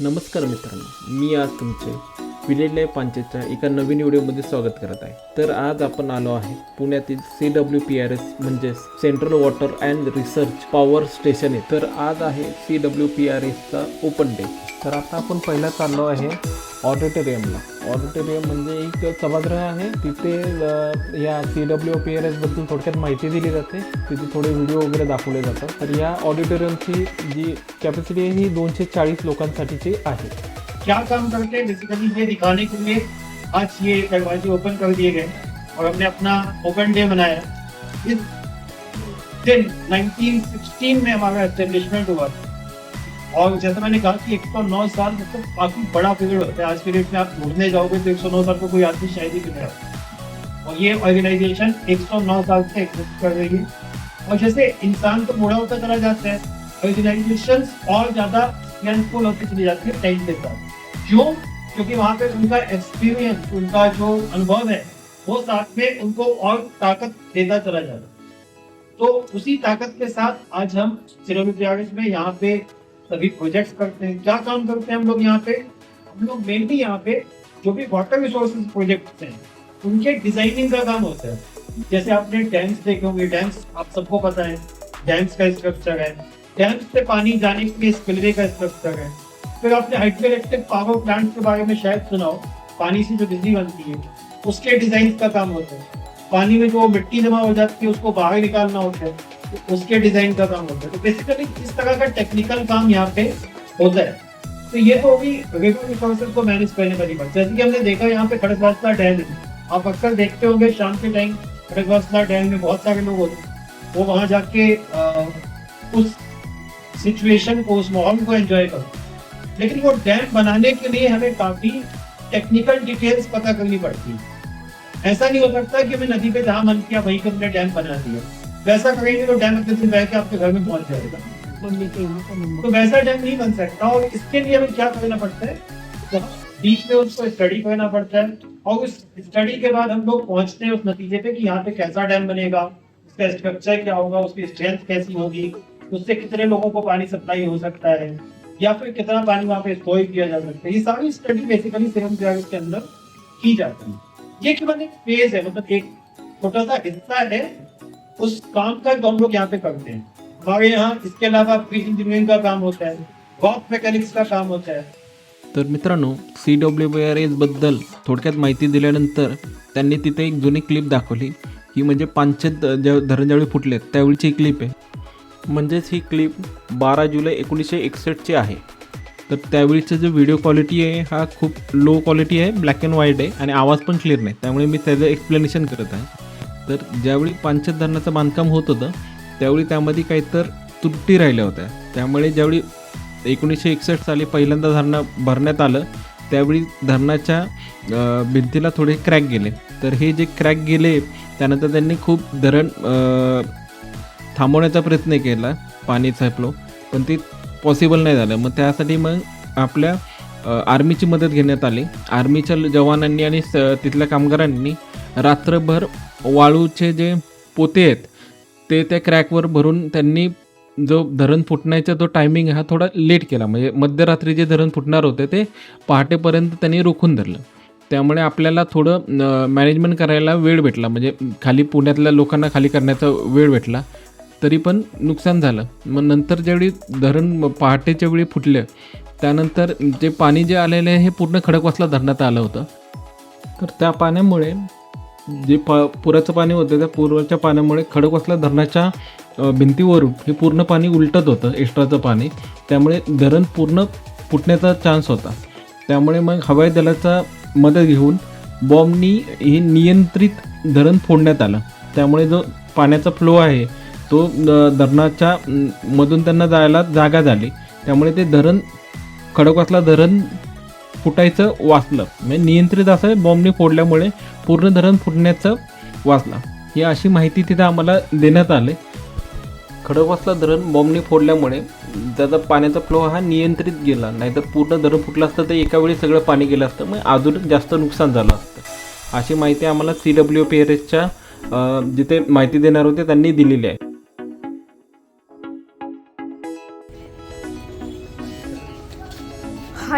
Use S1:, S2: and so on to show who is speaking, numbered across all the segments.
S1: नमस्कार मित्रांनो मी आज तुमचे विलेज लाईफ पंचायतच्या एका नवीन व्हिडिओमध्ये स्वागत करत आहे. तर आज आपण आलो आहे पुण्यातील C W P R S म्हणजेच central water and research power station आहे तर आज आहे सी डब्ल्यू पी आर एसचा ओपन डे तर आता आपण पहिला चाललो आहे ऑडिटोरियमला ऑडिटोरियम म्हणजे एक सभागृह आहे. तिथे या सी डब्ल्यू पी आर एसबद्दल थोडक्यात माहिती दिली जाते. तिथे थोडे व्हिडिओ वगैरे दाखवले जातात. तर या ऑडिटोरियमची जी कॅपॅसिटी आहे ही दोनशे चाळीस लोकांसाठीची आहे.
S2: क्या काम करते हैं? बेसिकली ये दिखाने के लिए आज ये दरवाजे ओपन कर दिए गए और हमने अपना ओपन डे मनाया। इस दिन 1916 में हमारा एस्टेब्लिशमेंट हुआ। और जैसा मैंने कहा कि 109 साल मतलब काफ़ी बड़ा पीरियड होता है। आज के डेट में आप ढूँढने जाओगे तो 109 साल को कोई आदमी शायद ही रहा और ये ऑर्गेनाइजेशन 109 साल से एग्जिस्ट कर रही है। और जैसे इंसान तो बूढ़ा होता चला जाता है ऑर्गेनाइजेशन और ज़्यादा होती चली जाती है टाइम के साथ। क्यों? क्योंकि वहाँ पे उनका एक्सपीरियंस उनका जो अनुभव है, वो साथ में उनको और ताकत देता चला जाता। तो उसी ताकत के साथ आज हम सिरोमित्रियागज में यहाँ पे सभी प्रोजेक्ट्स करते हैं। क्या काम करते हैं हम लोग यहाँ पे? हम लोग मेनली यहाँ पे जो भी वाटर रिसोर्सेज प्रोजेक्ट्स हैं, उनके डिज़ाइनिंग का काम होता है। जैसे आपने डैम्स देखे होंगे डैम्स आप सबको पता है। डैम्स का स्ट्रक्चर है। डैम्स से पानी जाने के लिए स्पिलवे का स्ट्रक्चर है। फिर आपने हाइड्रो इलेक्ट्रिक पावर प्लांट के बारे में शायद सुना हो। पानी से जो बिजली बनती है उसके डिज़ाइन का काम होता है। पानी में जो मिट्टी जमा हो जाती है उसको बाहर निकालना होता है तो उसके डिज़ाइन का काम होता है। तो बेसिकली इस तरह का टेक्निकल काम यहाँ पे होता है। तो ये तो अभी रिवर रिसोर्सेज को मैनेज करने वाली बात। जैसे कि हमने देखा यहाँ पे खड़गवासला डैम है। आप अक्सर देखते होंगे शाम के टाइम खड़गवासला डैम में बहुत सारे लोग होते हैं। वो वहाँ जाके अ, उस सिचुएशन को उस माहौल को एंजॉय करते लेकिन वो डैम बनाने के लिए हमें काफ़ी टेक्निकल डिटेल्स पता करनी पड़ती। है ऐसा नहीं हो सकता कि हमें नदी पे जहाँ मन किया वहीं पे हमने डैम बना दिया। वैसा करेंगे तो डैम दिन बह के आपके घर में पहुँच जाएगा। तो वैसा डैम नहीं बन सकता और इसके लिए हमें क्या करना पड़ता है? बीच में उसको स्टडी करना पड़ता है और उस स्टडी के बाद हम लोग पहुँचते हैं उस नतीजे पे कि यहाँ पे कैसा डैम बनेगा उसका स्ट्रक्चर क्या होगा उसकी स्ट्रेंथ कैसी होगी उससे कितने लोगों को पानी सप्लाई हो सकता है। या फिर कितना पानी वहाँ पे स्टोर किया जा सकता है? ये सारी स्टडी बेसिकली सिरम के अंदर की जाती है। ये केवल एक फेज है मतलब एक छोटा सा हिस्सा है। उस काम का जो हम लोग यहाँ पे करते हैं। हमारे यहाँ इसके अलावा फिश इंजीनियरिंग का काम होता है रॉक मेकॅनिक्स का काम होता है।
S1: तर मित्रांनो सी डब्ल्यू बी आर एसबद्दल थोडक्यात माहिती दिल्यानंतर त्यांनी तिथे एक जुनी क्लिप दाखवली ही म्हणजे पानशेत ज्या धरण ज्यावेळी फुटले त्यावेळीची क्लिप आहे. म्हणजेच ही क्लिप बारा जुलै एकोणीसशे एकसष्टची आहे. तर त्यावेळीचं जो व्हिडिओ क्वालिटी आहे हा खूप लो क्वालिटी आहे ब्लॅक अँड व्हाईट आहे आणि आवाज पण क्लिअर नाही. त्यामुळे मी त्याचं एक्सप्लेनेशन करत आहे. तर ज्यावेळी पानशेत धरणाचं बांधकाम होत होतं त्यावेळी त्यामध्ये काहीतर त्रुटी राहिल्या होत्या. त्यामुळे ज्यावेळी एकोणीसशे एकसष्ट साली पहिल्यांदा धरणं भरण्यात आलं त्यावेळी धरणाच्या भिंतीला थोडे क्रॅक गेले. तर हे जे क्रॅक गेले त्यानंतर त्यांनी खूप धरण थांबवण्याचा प्रयत्न केला पाणीचा फ्लो पण ते पॉसिबल नाही झालं. मग त्यासाठी मग आपल्या आर्मीची मदत घेण्यात आली. आर्मीच्या जवानांनी आणि स तिथल्या कामगारांनी रात्रभर वाळूचे जे पोते आहेत ते त्या क्रॅकवर भरून त्यांनी जो धरण फुटण्याचा जो टायमिंग हा थोडा लेट केला. म्हणजे मध्यरात्री जे धरण फुटणार होते ते पहाटेपर्यंत त्यांनी रोखून धरलं. त्यामुळे आपल्याला थोडं मॅनेजमेंट करायला वेळ भेटला. म्हणजे खाली पुण्यातल्या लोकांना खाली करण्याचा वेळ भेटला. तरी पण नुकसान झालं. मग नंतर ज्यावेळी धरण पहाटेच्या वेळी फुटलं त्यानंतर जे पाणी जे आलेलं आहे हे पूर्ण खडकवासला धरणात आलं होतं. तर त्या पाण्यामुळे जे प पुराचं पाणी होतं त्या पुराच्या पाण्यामुळे खडकवासला धरणाच्या भिंतीवरून हे पूर्ण पाणी उलटत होतं एक्स्ट्राचं पाणी. त्यामुळे धरण पूर्ण फुटण्याचा चान्स होता. त्यामुळे मग हवाई दलाचा मदत घेऊन बॉम्बनी हे नियंत्रित धरण फोडण्यात आलं. त्यामुळे जो पाण्याचा फ्लो आहे तो धरणाच्या मधून त्यांना जायला जागा झाली. त्यामुळे ते धरण खडकवासला धरण फुटायचं वाचलं. म्हणजे नियंत्रित असं बॉम्बने फोडल्यामुळे पूर्ण धरण फुटण्याचं वाचला. ही अशी माहिती तिथे आम्हाला देण्यात आले. खडकवासला धरण बॉम्बने फोडल्यामुळे त्याचा पाण्याचा फ्लो हा नियंत्रित गेला. नाहीतर पूर्ण धरण फुटलं असतं तर एका वेळी सगळं पाणी गेलं असतं. मग अजून जास्त नुकसान झालं असतं. अशी माहिती आम्हाला सी डब्ल्यू पी आर एसच्या जिथे माहिती देणार होते त्यांनी दिलेली आहे.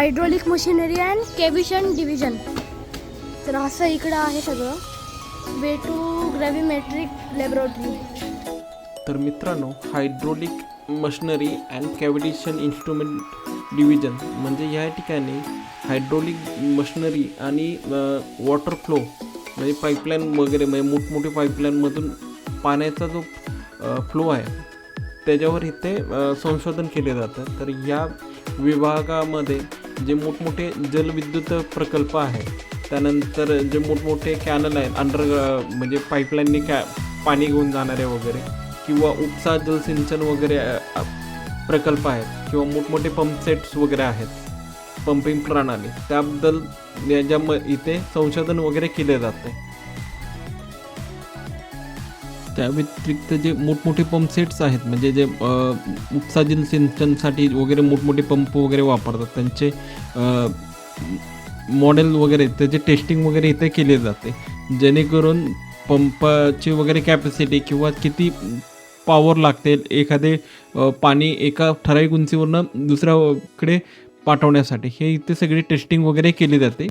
S3: Hydraulic machinery and cavitation division. तर असं इकडं आहे सगळं. Way to gravimetric laboratory.
S1: तर मित्रांनो hydraulic machinery and cavitation instrument division म्हणजे या ठिकाणी हायड्रोलिक मशिनरी आणि वॉटर फ्लो म्हणजे पाईपलाईन वगैरे म्हणजे मोठमोठे पाईपलाईनमधून पाण्याचा जो फ्लो आहे त्याच्यावर इथे संशोधन केले जातं. तर या विभागामध्ये जे मोठमोठे जलविद्युत प्रकल्प आहे त्यानंतर जे मोठमोठे कॅनल आहेत अंडर म्हणजे पाईपलाईनने कॅ पाणी घेऊन जाणारे वगैरे किंवा उपसा जलसिंचन वगैरे प्रकल्प आहेत किंवा मोठमोठे पंपसेट्स वगैरे आहेत पंपिंग प्रणाली त्याबद्दल ज्या म इथे संशोधन वगैरे केले जाते. त्या व्यतिरिक्त जे मोठमोठे पंप सेट्स आहेत म्हणजे जे उपसाजन सिंचनसाठी वगैरे मोठमोठे पंप वगैरे वापरतात त्यांचे मॉडेल वगैरे त्याचे टेस्टिंग वगैरे इथे केले जाते. जेणेकरून पंपाची वगैरे कॅपॅसिटी किंवा किती पॉवर लागते एखादे पाणी एका ठराविक उंचीवरनं दुसऱ्याकडे पाठवण्यासाठी. हे इथे सगळी टेस्टिंग वगैरे केली जाते.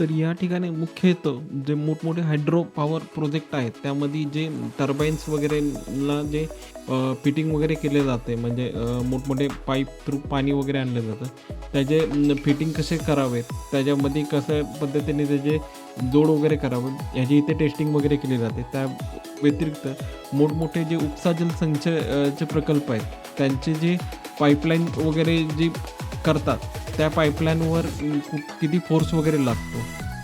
S1: तर या ठिकाणी मुख्यतः जे मोठमोठे हायड्रो पॉवर प्रोजेक्ट आहेत त्यामध्ये जे टर्बाईन्स वगैरेला जे फिटिंग वगैरे केले जाते. म्हणजे मोठमोठे पाईप थ्रू पाणी वगैरे आणलं जातं. त्याचे फिटिंग कसे करावेत? त्याच्यामध्ये कसं पद्धतीने त्याचे जोड वगैरे करावं? ह्याची इथे टेस्टिंग वगैरे केली जाते. त्या व्यतिरिक्त मोठमोठे जे उपसा जलसंच चे प्रकल्प आहेत त्यांचे जे पाईपलाईन वगैरे जी करतात त्या पाईपलाईनवर किती फोर्स वगैरे लागतो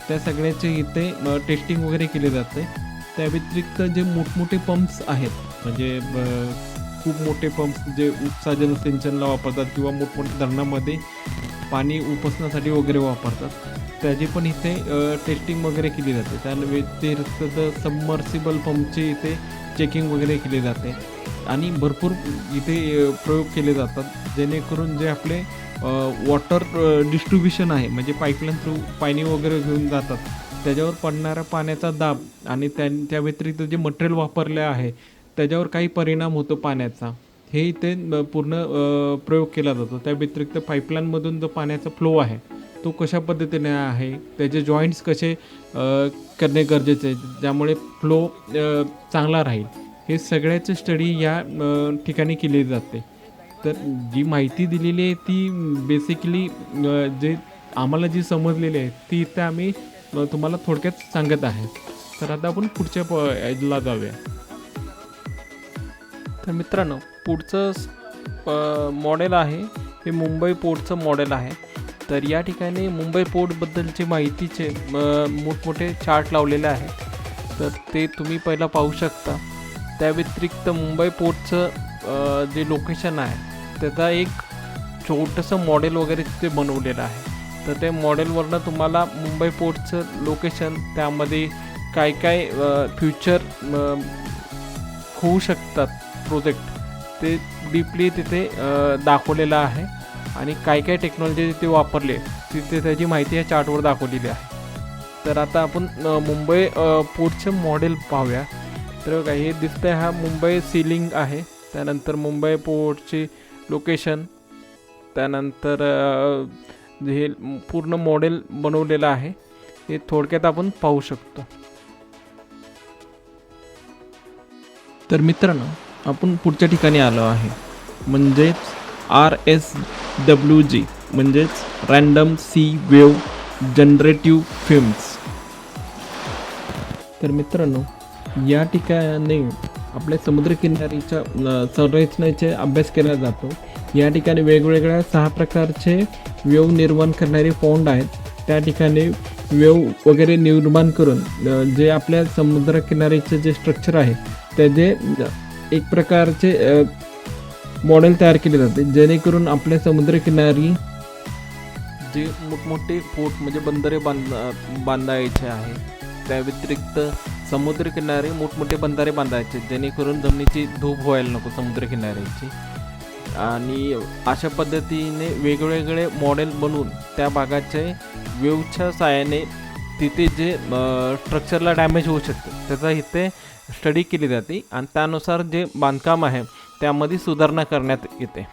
S1: त्या सगळ्याचे इथे टेस्टिंग वगैरे केले जाते. त्या व्यतिरिक्त जे मोठमोठे पंप्स आहेत म्हणजे खूप मोठे पंप जे उपसा जलसिंचनला वापरतात किंवा मोठमोठ्या धरणामध्ये पाणी उपसण्यासाठी वगैरे वापरतात. त्याची पण इथे टेस्टिंग वगैरे केली जाते. त्या व्यतिरिक्त सबमर्सिबल पंपची इथे चेकिंग वगैरे केली जाते. आणि भरपूर इथे प्रयोग केले जातात. जेणेकरून जे आपले वॉटर डिस्ट्रीब्युशन आहे म्हणजे पाईपलाईन थ्रू पाणी वगैरे घेऊन जातात. त्याच्यावर पडणारा पाण्याचा दाब आणि त्या त्या व्यतिरिक्त जे मटेरियल वापरले आहे त्याच्यावर काही परिणाम होतो पाण्याचा. हे इथे पूर्ण प्रयोग केला जातो. त्या व्यतिरिक्त पाईपलाईनमधून जो पाण्याचा फ्लो आहे तो कशा पद्धतीने आहे त्याचे जॉईंट्स कसे करणे गरजेचे आहे ज्यामुळे फ्लो चांगला राहील. हे सगळ्याचं स्टडी या ठिकाणी केली जाते. तर जी माहिती दिलेली आहे ती बेसिकली जे आम्हाला जी समजलेली आहे ती इथे आम्ही तुम्हाला थोडक्यात सांगत आहे. तर आता आपण पुढच्या प याला जाऊया. तर मित्रांनो पुढचं मॉडेल आहे. हे मुंबई पोर्टचं मॉडेल आहे. तर या ठिकाणी मुंबई पोर्टबद्दलची माहितीचे मोठमोठे चार्ट लावलेले आहेत. तर ते तुम्ही पहिला पाहू शकता. त्या व्यतिरिक्त मुंबई पोर्टचं जे लोकेशन आहे त्याचा एक छोटंसं मॉडेल वगैरे तिथे बनवलेलं आहे. तर ते मॉडेलवरनं तुम्हाला मुंबई पोर्टचं लोकेशन त्यामध्ये काय काय फ्युचर होऊ शकतात. प्रोजेक्ट ते डीपली तिथे दाखवलेलं आहे. आणि काय काय टेक्नॉलॉजी तिथे वापरली आहे तिथे त्याची माहिती या चार्टवर दाखवलेली आहे. तर आता आपण मुंबई पोर्टचं मॉडेल पाहूया. तर काय हे दिसतंय हा मुंबई सिलिंग आहे. त्यानंतर मुंबई पोर्टची लोकेशन. त्यानंतर हे पूर्ण मॉडेल बनवलेलं आहे. हे थोडक्यात आपण पाहू शकतो. तर मित्रांनो आपण पुढच्या ठिकाणी आलो आहे. म्हणजेच आर एस डब्ल्यू जी म्हणजेच random sea wave generative films तर मित्रांनो या ठिकाणी आपल्या समुद्रकिनारीच्या संरचनेचे अभ्यास केला जातो. या ठिकाणी वेगवेगळ्या सहा प्रकारचे वेव निर्माण करणारे पॉन्ड आहेत. त्या ठिकाणी वेव वगैरे निर्माण करून जे आपल्या समुद्रकिनारीचे जे स्ट्रक्चर आहे त्याचे एक प्रकारचे मॉडेल तयार केले जाते जेणेकरून आपल्या समुद्रकिनारी जे मोठमोठे फोर्ट म्हणजे बंदरे बांध बांधायचे आहे त्या व्यतिरिक्त समुद्रकिनारे मोठमोठे बंधारे बांधायचे जेणेकरून जमिनीची धूप व्हायला नको समुद्रकिनाऱ्याची आणि अशा पद्धतीने वेगवेगळे मॉडेल बनवून त्या भागाचे वेवच्या साहाय्याने तिथे जे स्ट्रक्चरला डॅमेज होऊ शकतं त्याचा इथे स्टडी केली जाते आणि त्यानुसार जे बांधकाम आहे त्यामध्ये सुधारणा करण्यात येते.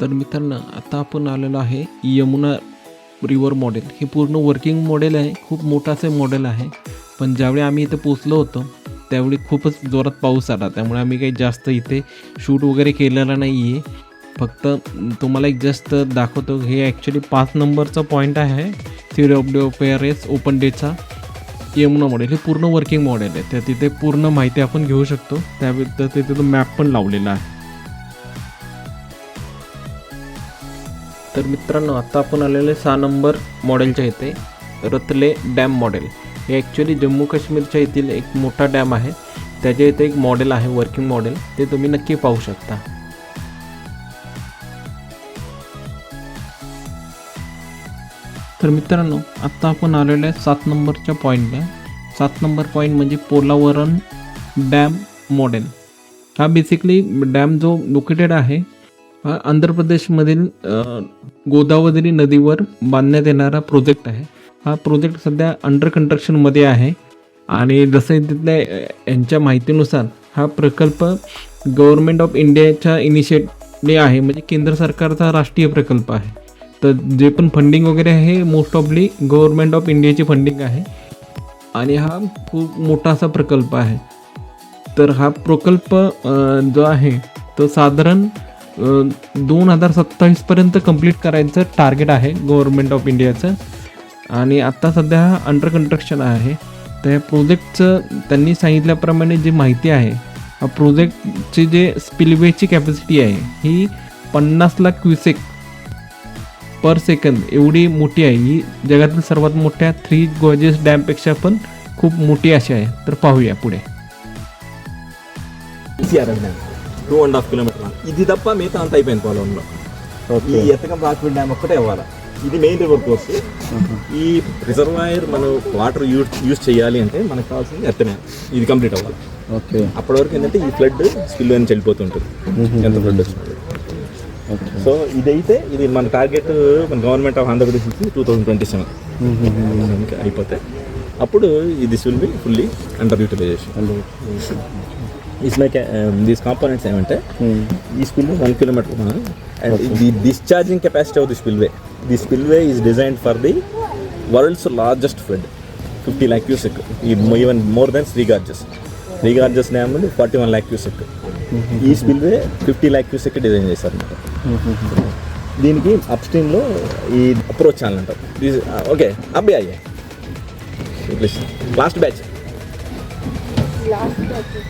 S1: तर मित्रांनो आता आपण आलेलो आहे यमुना रिवर मॉडेल हे पूर्ण वर्किंग मॉडेल आहे खूप मोठासे मॉडेल आहे. पण ज्यावेळी आम्ही इथं पोचलो होतो त्यावेळी खूपच जोरात पाऊस आला. त्यामुळे आम्ही काही जास्त इथे शूट वगैरे केलेला नाही आहे फक्त तुम्हाला एक जस्ट दाखवतो हे ॲक्च्युली पाच नंबरचा पॉईंट आहे. Three W P R S open डेचा Yamuna model हे पूर्ण वर्किंग मॉडेल आहे. तर तिथे पूर्ण माहिती आपण घेऊ शकतो. त्या तिथे तो मॅप पण लावलेला आहे. तर मित्रांनो आता आपण आलेले सहा नंबर मॉडेलच्या इथे. रतले डॅम मॉडेल हे ॲक्च्युली जम्मू काश्मीरच्या येथील एक मोठा डॅम आहे. त्याच्या इथे एक मॉडेल आहे वर्किंग मॉडेल ते तुम्ही नक्की पाहू शकता. तर मित्रांनो आत्ता आपण आलेलो आहे सात नंबरच्या पॉईंटला सात नंबर पॉईंट म्हणजे पोलावरण डॅम मॉडेल हा बेसिकली डॅम जो लोकेटेड आहे हा आंध्र प्रदेशमधील गोदावरी नदीवर बांधण्यात येणारा प्रोजेक्ट आहे. हा प्रोजेक्ट सध्या अंडर कन्स्ट्रक्शनमध्ये आहे आणि जसं तिथल्या यांच्या माहितीनुसार हा प्रकल्प गव्हर्मेंट ऑफ इंडियाच्या इनिशिएटिव्ह आहे. म्हणजे केंद्र सरकारचा राष्ट्रीय प्रकल्प आहे. तर जे पण फंडिंग वगैरे आहे मोस्ट ऑफली गव्हर्मेंट ऑफ इंडियाची फंडिंग आहे. आणि हा खूप मोठा असा प्रकल्प आहे. तर हा प्रकल्प जो आहे तो साधारण दोन हजार सत्तावीसपर्यंत कंप्लीट करायचं टार्गेट आहे गव्हर्मेंट ऑफ इंडियाचं आणि आत्ता सध्या हा अंडर कन्स्ट्रक्शन आहे. तर या प्रोजेक्टचं त्यांनी सांगितल्याप्रमाणे जी माहिती आहे हा प्रोजेक्टची जे स्पिलवेची कॅपॅसिटी आहे ही पन्नास लाख क्युसेक पर सेकंद एवढी मोठी आहे ही जगातील सर्वात मोठ्या थ्री गोजेस डॅमपेक्षा पण खूप मोठी अशी आहे तर पाहूया पुढे
S4: CRM dam two and half kilometre ఇది తప్ప మిగతా అంత అయిపోయింది పొలంలో ఈ ఎత్తకం రాక్వీల్ డ్యామ్ ఒక్కటే ఇవ్వాలి ఇది మెయిన్ రివర్ కోర్స్ ఈ రిజర్వాయర్ మనం వాటర్ యూజ్ యూజ్ చేయాలి అంటే మనకు కావాల్సింది ఎత్తనే ఇది కంప్లీట్ అవ్వాలి
S5: ఓకే
S4: అప్పటి వరకు ఏంటంటే ఈ ఫ్లడ్ స్పిల్ అని వెళ్ళిపోతుంటుంది ఎంత ఫ్లడ్ వచ్చినప్పుడు సో ఇదైతే ఇది మన టార్గెట్ మన గవర్నమెంట్ ఆఫ్ ఆంధ్రప్రదేశ్ నుంచి టూ థౌజండ్ ట్వంటీ సెవెన్ అయిపోతే. అప్పుడు ఇది will be fully under utilization is like these components ఏమంటే hmm. ఈ spill one kilometre and the discharging capacity of the spillway the spillway is design for the world's largest flood fifty lakh cusec even more than Three Gorges Three Gorges name forty one lakh cusec ఈ spillway fifty lakh cusec design చేశారు. దీనికి up స్ట్రీమ్లో ఈ approach channel అంటారు. అంటాం okay అబ్బాయి please last batch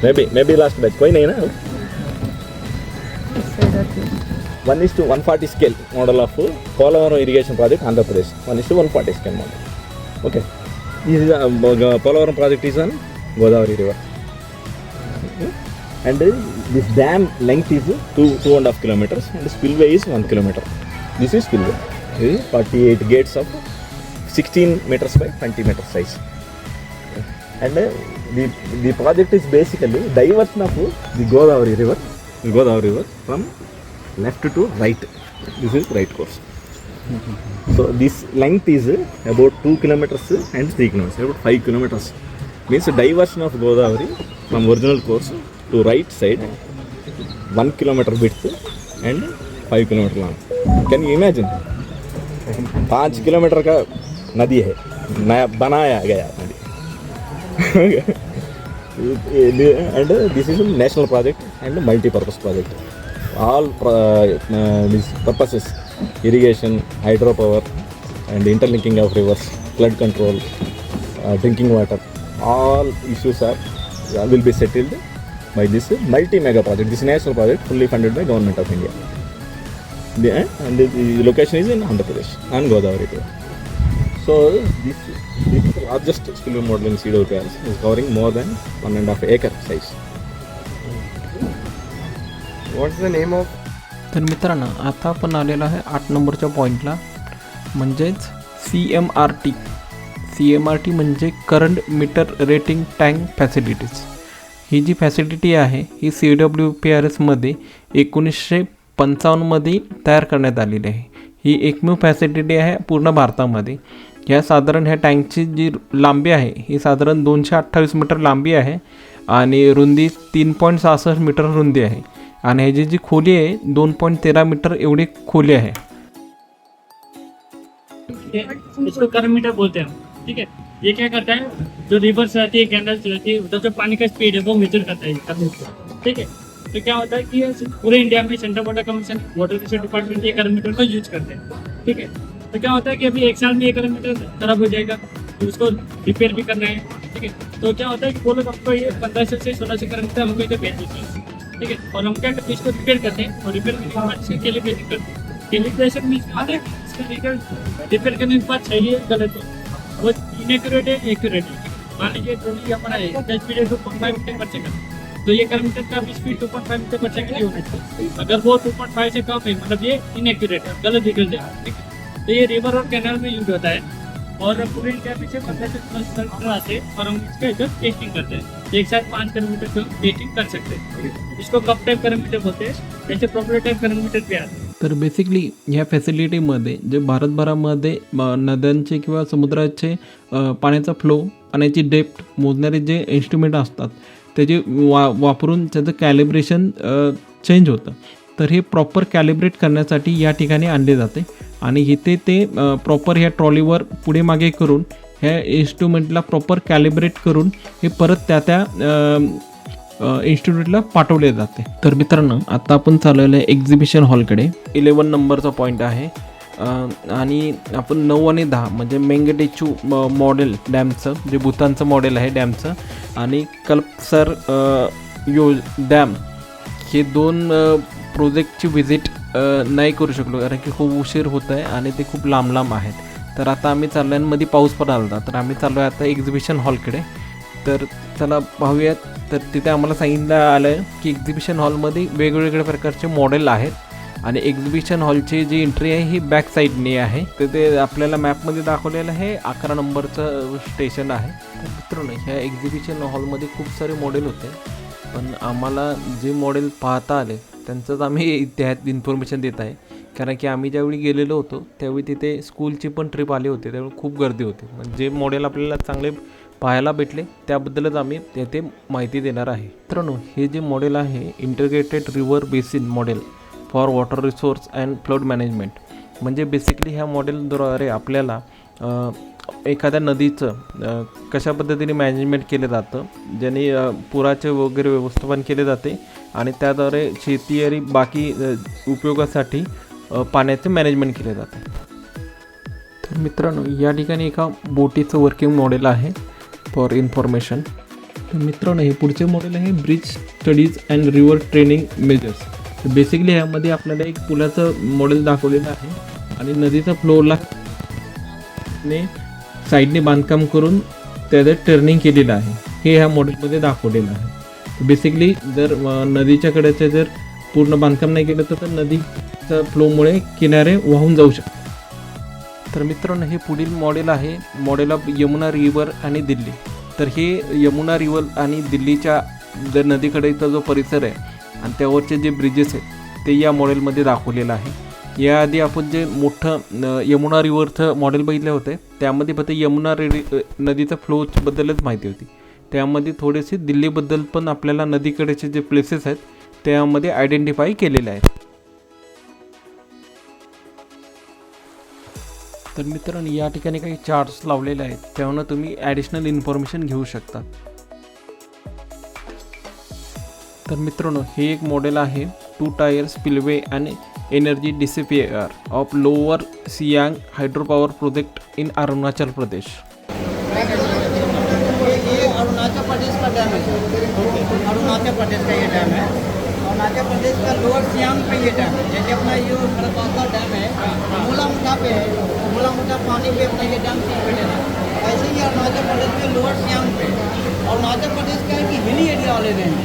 S4: maybe maybe last batch పోయినాయినా one is to one forty scale model of Polavaram irrigation project Andhra Pradesh one is two one forty scale model okay ఇది Polavaram project is on Godavari river and this dam length is 2 two and a half kilometers and spillway is 1 kilometer. This is spillway. This is 48 gates of 16 meters by 20 meters size. And uh, the, the project is basically diversion of the Godavari river. Godavari river. From left to right. This is right course. So this length is about 2 kilometers and 3 kilometers about 5 kilometers. Means diversion of Godavari from original course to right side, one kilometer width and five kilometer long. Can you imagine? पाँच kilometre का नदी है नया बनाया गया नदी and this is national project and multipurpose project all purposes irrigation hydro power and interlinking of rivers, flood control, uh, drinking water, all issues are will be settled by this multi mega project this national project fully funded by government of india the, and the, the location is in andhra pradesh on godavari river so this, this is the largest spillway model in CWPRS is covering more than one and a half acre size.
S5: What's the name of
S1: तर मित्रांनो आता आपण आलेलो आहे आठ नंबरच्या पॉईंटला म्हणजेच C M R T C M R T म्हणजे current meter rating tank facilities ही जी फॅसिलिटी आहे ही सी डब्ल्यू पी आर एसमध्ये एकोणीसशे पंचावन्नमध्ये तयार करण्यात आलेली आहे. ही एकमेव फॅसिलिटी आहे पूर्ण भारतामध्ये. ह्या साधारण ह्या टँकची जी लांबी आहे ही साधारण दोनशे अठ्ठावीस मीटर लांबी आहे आणि रुंदी तीन पॉईंट सहासष्ट मीटर रुंदी आहे. आणि ह्याची जी खोली आहे दोन पॉईंट तेरा मीटर एवढी खोली आहे.
S6: मीटर बोलते ठीक आहे? ये क्या करता है? जो रिवर्स रहती है कैंडल्स रहती है उधर जो पानी का स्पीड है, वो मेजर करता है ठीक है? तो क्या होता है कि पूरे इंडिया में central water commission water resource department ये कर्व मीटर को यूज़ करते हैं। ठीक है? तो क्या होता है कि अभी एक साल में ये कर्व मीटर खराब हो जाएगा तो उसको रिपेयर भी करना है। ठीक है? तो क्या होता है कि वो लोग हमको ये पंद्रह सौ से सोलह सौ कर्व मीटर हमको इधर भेज देते हैं ठीक है? और हम क्या करते हैं, इसको रिपेयर करते हैं, और रिपेयर करने के इसके कैलिब्रेशन करते हैं। कैलिब्रेशन मीन्स क्या है? इसका रिपेयर करने के बाद सही है गलत है वो इनएक्यूरेट है एक्यूरेट है। मान लीजिए ट्रॉली हमारा है इसका स्पीड है two point five meter per second तो ये किलोमीटर का भी speed two point five meter per second ही होना चाहिए। अगर वो टू पॉइंट फाइव से कम है मतलब ये इनएक्यूरेट है, गलत निकल जाए तो ये रिवर और कैनाल में यूज़ होता है। और पूरे इंडिया पीछे पंद्रह से किलोमीटर आते हैं, और हम इसका इधर टेस्टिंग करते हैं। एक साथ पाँच किलोमीटर की कर सकते हैं। इसको कप टाइप किलोमीटर बोलते हैं? जैसे प्रॉपर टाइप किलोमीटर भी आते हैं?
S1: तर बेसिकली ह्या फॅसिलिटीमध्ये जे भारतभरामध्ये नद्यांचे किंवा समुद्राचे पाण्याचा फ्लो पाण्याची डेप्थ मोजणारे जे इन्स्ट्रुमेंट असतात त्याचे वा वापरून त्याचं कॅलिब्रेशन चेंज होतं. तर हे प्रॉपर कॅलिब्रेट करण्यासाठी या ठिकाणी आणले जाते. आणि इथे ते प्रॉपर ह्या ट्रॉलीवर पुढे मागे करून ह्या इन्स्ट्रुमेंटला प्रॉपर कॅलिब्रेट करून हे परत त्या त्या इन्स्टिट्यूटला पाठवले जाते. तर मित्रांनो आता आपण चालवलं आहे एक्झिबिशन हॉलकडे इलेवन नंबरचा पॉईंट आहे आणि आपण नऊ आणि दहा म्हणजे मेंगडेचू म- मॉडेल डॅमचं जे भूतानचं मॉडेल आहे डॅमचं आणि कल्पसर यो डॅम हे दोन प्रोजेक्टची व्हिजिट नाही करू शकलो कारण की खूप उशीर होत आहे आणि ते खूप लांब लांब आहेत. तर आता आम्ही चाललो आहे मध्ये पाऊस पण आला होता तर आम्ही चाललो आहे आता एक्झिबिशन हॉलकडे तर चला पाहूयात. तर तिथे आम्हाला सांगितलं आलं आहे की एक्झिबिशन हॉलमध्ये वेगवेगळ्या प्रकारचे मॉडेल आहेत. आणि एक्झिबिशन हॉलची जी एंट्री आहे ही बॅक साईडने आहे. तर ते आपल्याला मॅपमध्ये दाखवलेलं आहे. अकरा नंबरचं स्टेशन आहे. तर मित्रांनो ह्या एक्झिबिशन हॉलमध्ये खूप सारे मॉडेल होते. पण आम्हाला जे मॉडेल पाहता आले त्यांचंच आम्ही त्यात इन्फॉर्मेशन देत आहे. कारण की आम्ही ज्यावेळी गेलेलो होतो त्यावेळी तिथे स्कूलची पण ट्रिप आली होती. त्यावेळी खूप गर्दी होती. म्हणजे जे मॉडेल आपल्याला चांगले पाहायला भेटले त्याबद्दलच आम्ही तेथे माहिती देणार आहे. मित्रांनो हे जे मॉडेल आहे integrated river basin model for water resource and flood management म्हणजे बेसिकली ह्या मॉडेलद्वारे आपल्याला एखाद्या नदीचं कशा पद्धतीने मॅनेजमेंट केलं जातं ज्याने पुराचे वगैरे व्यवस्थापन केले जाते आणि त्याद्वारे शेती आणि बाकी उपयोगासाठी पाण्याचं मॅनेजमेंट केले जाते. तर मित्रांनो या ठिकाणी एका बोटीचं वर्किंग मॉडेल आहे फॉर इन्फॉर्मेशन तर मित्रांनो हे पुढचे मॉडेल आहे bridge studies and river training measures तर बेसिकली ह्यामध्ये आपल्याला एक पुलाचं मॉडेल दाखवलेलं आहे आणि नदीचा फ्लोअरला ने साईडने बांधकाम करून त्याचं टर्निंग केलेलं आहे. हे ह्या मॉडेलमध्ये दाखवलेलं आहे. बेसिकली जर नदीच्याकडेचं नदीच्या जर पूर्ण बांधकाम नाही केलं तर नदी त्या फ्लोमुळे किनारे वाहून जाऊ शकतात. तर मित्रांनो हे पुढील मॉडेल आहे. मॉडेल ऑफ यमुना रिव्हर आणि दिल्ली. तर हे यमुना रिव्हर आणि दिल्लीच्या जर नदीकडेचा जो परिसर आहे आणि त्यावरचे जे ब्रिजेस आहेत ते या मॉडेलमध्ये दाखवलेलं आहे. याआधी आपण जे मोठं यमुना रिव्हरचं मॉडेल बघितलं होते त्यामध्ये फक्त यमुना रेडी नदीचा फ्लोबद्दलच माहिती होती. त्यामध्ये थोडेसे दिल्लीबद्दल पण आपल्याला नदीकडेचे जे प्लेसेस आहेत त्यामध्ये आयडेंटिफाय केलेले आहेत. तर मित्रांनो या ठिकाणी काही चार्ट्स लावलेले आहेत. त्यामुळे तुम्ही ॲडिशनल इन्फॉर्मेशन घेऊ शकता. तर मित्रांनो हे एक मॉडेल आहे. टू टायर स्पिलवे आणि energy dissipator of lower Siang hydro power project in Arunachal
S7: Pradesh Arunachal Pradesh का डॅम है अरुणाचल प्रदेश का ये डैम है अरुणाचल प्रदेश का लोअर सियांग पे ये डैम है। जैसे अपना ये खड़पाका डैम है मूला मुठा पे है। मूला मुठा पानी पे अपना ये डैम सिचुएटेड है। ऐसे ही अरुणाचल प्रदेश में लोअर सियांग पे। अरुणाचल प्रदेश का है कि हिली एरिया वाले रेंज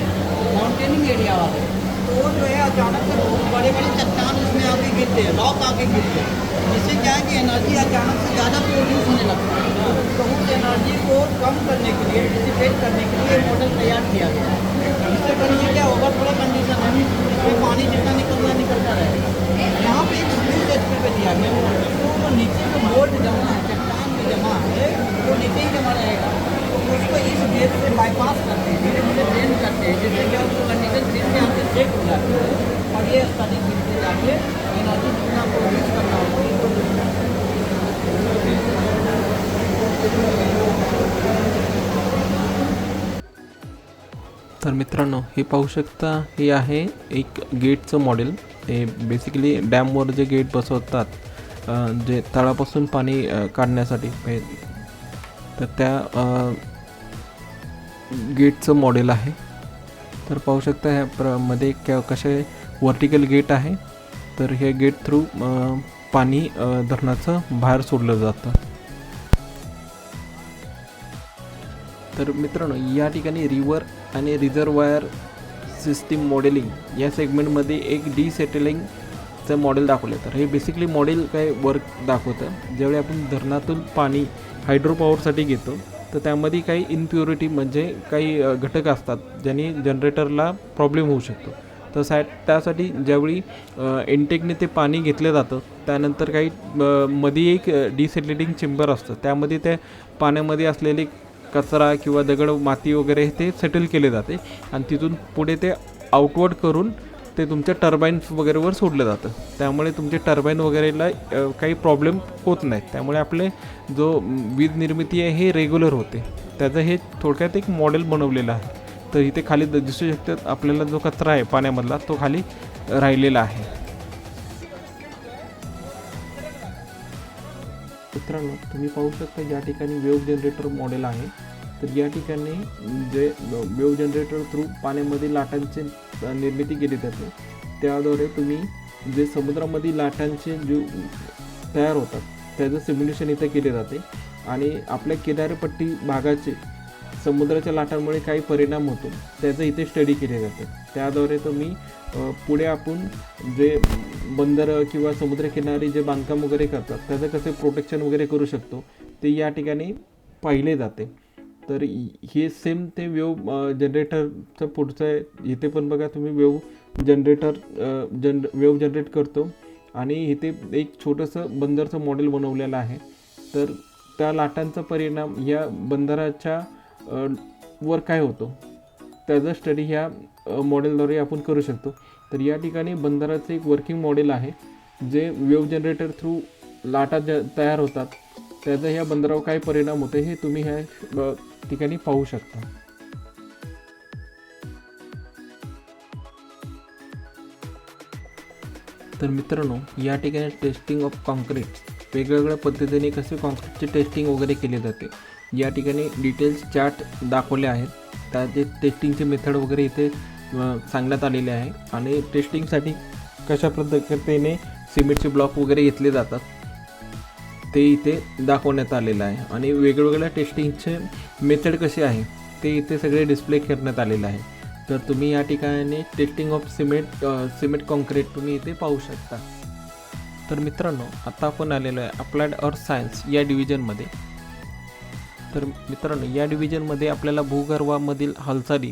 S7: माउंटेनिंग एरिया वाले। तो वो जो है अचानक से बहुत बड़े बड़े चट्टान उसमें आके गिरते हैं रॉक आके गिरते हैं। जिससे क्या है कि एनर्जी अचानक से ज़्यादा प्रोड्यूस होने लगता है। तो उस एनर्जी को कम करने के लिए डिसिपेट करने के लिए मॉडल तैयार किया गया है। इससे करिए क्या ओवरफ्लो कंडीशन है। इसमें पानी जितना निकलना निकलता रहेगा यहाँ पे एक स्प्रिंग एच पे दिया गया। तो वो नीचे जो मोल्ड जमा है, चट्टान में जमा है, वो नीचे ही जमा रहेगा। तो उसको इस गेट से बाईपास करते हैं। धीरे धीरे ड्रेन करते हैं। जिससे क्या उसको कंडीशन फिर से यहाँ से चेक हो जाती है। और ये स्टडी करके जाके एनर्जी जितना प्रोड्यूस करना होगा।
S1: तर मित्रांनो हे पाहू शकता हे आहे एक गेटचं मॉडेल हे बेसिकली डॅमवर जे गेट बसवतात जे तळापासून पाणी काढण्यासाठी तर त्या गेटचं मॉडेल आहे. तर पाहू शकता ह्या प्रमध्ये क कसे वर्टिकल गेट आहे. तर हे गेट थ्रू पाणी धरणाचं बाहेर सोडलं जातं. तर मित्रांनो या ठिकाणी रिवर आणि रिझर्वायर सिस्टीम मॉडेलिंग या सेगमेंटमध्ये एक डिसेटलिंगचं मॉडेल दाखवलं तर हे बेसिकली मॉडेल काय वर्क दाखवतं. ज्यावेळी आपण धरणातून पाणी हायड्रो पॉवरसाठी घेतो तर त्यामध्ये काही इनप्युरिटी म्हणजे काही घटक असतात ज्यांनी जनरेटरला प्रॉब्लेम होऊ शकतो. तर सा त्यासाठी ज्यावेळी इनटेकने ते पाणी घेतलं जातं त्यानंतर काही मध्ये एक डिसेटलेटिंग चेंबर असतं. त्यामध्ये त्या पाण्यामध्ये असलेले कचरा किंवा दगड माती वगैरे ते सेटल केले जाते. आणि तिथून पुढे ते आउटवर्ड करून ते तुमच्या टर्बाईन्स वगैरेवर सोडलं जातं. त्यामुळे तुमचे टर्बाईन वगैरेला काही प्रॉब्लेम होत नाहीत. त्यामुळे आपले जो वीज निर्मिती आहे हे रेग्युलर होते. त्याचं हे थोडक्यात एक मॉडेल बनवलेलं आहे. तर इथे खाली दिसू शकतात आपल्याला जो कचरा आहे पाण्यामधला तो खाली राहिलेला आहे. मित्रांनो तुम्ही पाहू शकता या ठिकाणी वेव्ह जनरेटर मॉडेल आहे. तर या ठिकाणी जे वेव्ह जनरेटर थ्रू पाण्यामध्ये लाटांची निर्मिती केली जाते. त्याद्वारे तुम्ही जे समुद्रामध्ये लाटांचे जे तयार होतात त्याचं सिम्युलेशन इथे केले जाते. आणि आपल्या किनारपट्टी भागाचे समुद्राच्या लाटांमुळे काही परिणाम होतो. त्याचं इथे स्टडी केले जाते. त्याद्वारे तुम्ही पुढे आपण जे बंदर किंवा समुद्रकिनारी जे बांधकाम वगैरे करतात त्याचं कसे प्रोटेक्शन वगैरे करू शकतो ते या ठिकाणी पाहिले जाते. तर हे सेम ते वेव जनरेटरचं पुढचं आहे. इथे पण बघा तुम्ही वेव जनरेटर जन वेव जनरेट करतो. आणि इथे एक छोटंसं बंदरचं मॉडेल बनवलेलं आहे. तर त्या लाटांचा परिणाम या बंदराच्या वर काय होतो? त्याचा स्टडी ह्या मॉडेलद्वारे आपण करू शकतो. तर या ठिकाणी बंदराचं एक वर्किंग मॉडेल आहे जे वेव्ह जनरेटर थ्रू लाटा ज तयार होतात त्याचा ह्या बंदरावर काय परिणाम होतो हे तुम्ही ह्या ठिकाणी पाहू शकता. तर मित्रांनो या ठिकाणी टेस्टिंग ऑफ कॉन्क्रीट वेगवेगळ्या पद्धतीने कसे कॉन्क्रीटचे टेस्टिंग वगैरे केले जाते या ठिकाणी डिटेल्स चार्ट दाखवले आहेत. त्याचे टेस्टिंगचे मेथड वगैरे इथे सांगण्यात आलेले आहे. आणि टेस्टिंगसाठी कशा पद्धतीने सिमेंटचे ब्लॉक वगैरे घेतले जातात ते इथे दाखवण्यात आलेलं आहे. आणि वेगवेगळ्या टेस्टिंगचे मेथड कसे आहे ते इथे सगळे डिस्प्ले करण्यात आलेलं आहे. तर तुम्ही या ठिकाणी testing of cement cement concrete तुम्ही इथे पाहू शकता. तर मित्रांनो आता आपण आलेलो आहे अप्लाइड अर्थ सायन्स या डिव्हिजनमध्ये तर मित्रांनो या डिव्हिजनमध्ये आपल्याला भूगर्भामधील हालचाली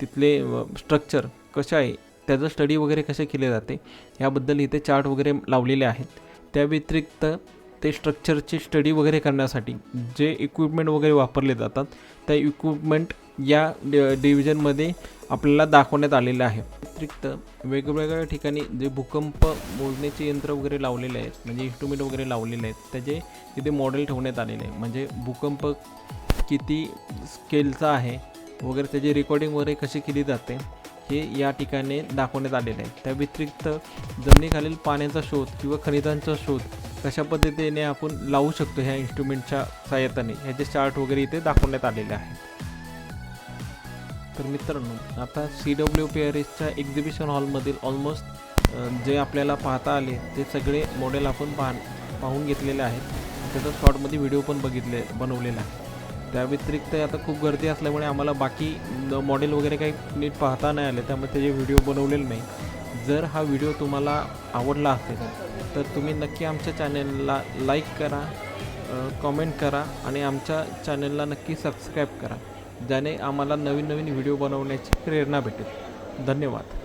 S1: तिथले स्ट्रक्चर कसे आहे त्याचं स्टडी वगैरे कसे केले जाते याबद्दल इथे चार्ट वगैरे लावलेले आहेत. त्या व्यतिरिक्त ते स्ट्रक्चरची स्टडी वगैरे करण्यासाठी जे इक्विपमेंट वगैरे वापरले जातात त्या इक्विपमेंट या डि डिव्हिजनमध्ये आपल्याला दाखवण्यात आलेलं आहे. व्यतिरिक्त वेगवेगळ्या ठिकाणी जे भूकंप मोजण्याचे यंत्र वगैरे लावलेले आहेत म्हणजे इन्स्ट्रुमेंट वगैरे लावलेले आहेत त्याचे तिथे मॉडेल ठेवण्यात आलेले आहे म्हणजे भूकंप किती स्केलचा आहे वगैरे त्याची रेकॉर्डिंग वगैरे कशी केली जाते हे या ठिकाणी दाखवण्यात आलेलं आहे त्या व्यतिरिक्त जमिनीखालील पाण्याचा शोध किंवा खनिजांचा शोध कशा पद्धतीने आपण लावू शकतो ह्या इन्स्ट्रुमेंटच्या सहाय्यताने ह्याचे चार्ट वगैरे इथे दाखवण्यात आलेले आहेत. तर मित्रांनो आता सी डब्ल्यू पी आर एसच्या एक्झिबिशन हॉलमधील ऑलमोस्ट जे आपल्याला पाहता आले ते सगळे मॉडेल आपण पाह पाहून घेतलेले आहेत. त्याचा शॉर्टमध्ये व्हिडिओ पण बघितले बनवलेला आहे. त्या व्यतिरिक्त आता खूप गर्दी असल्यामुळे आम्हाला बाकी मॉडेल वगैरे काही नीट पाहता नाही आले त्यामुळे त्याचे व्हिडिओ बनवलेले नाही. जर हा व्हिडिओ तुम्हाला आवडला असेल तर तुम्ही नक्की आमच्या चॅनलला लाईक करा कमेंट करा आणि आमच्या चॅनलला नक्की सबस्क्राईब करा ज्याने आम्हाला नवीन नवीन व्हिडिओ बनवण्याची प्रेरणा भेटेल. धन्यवाद.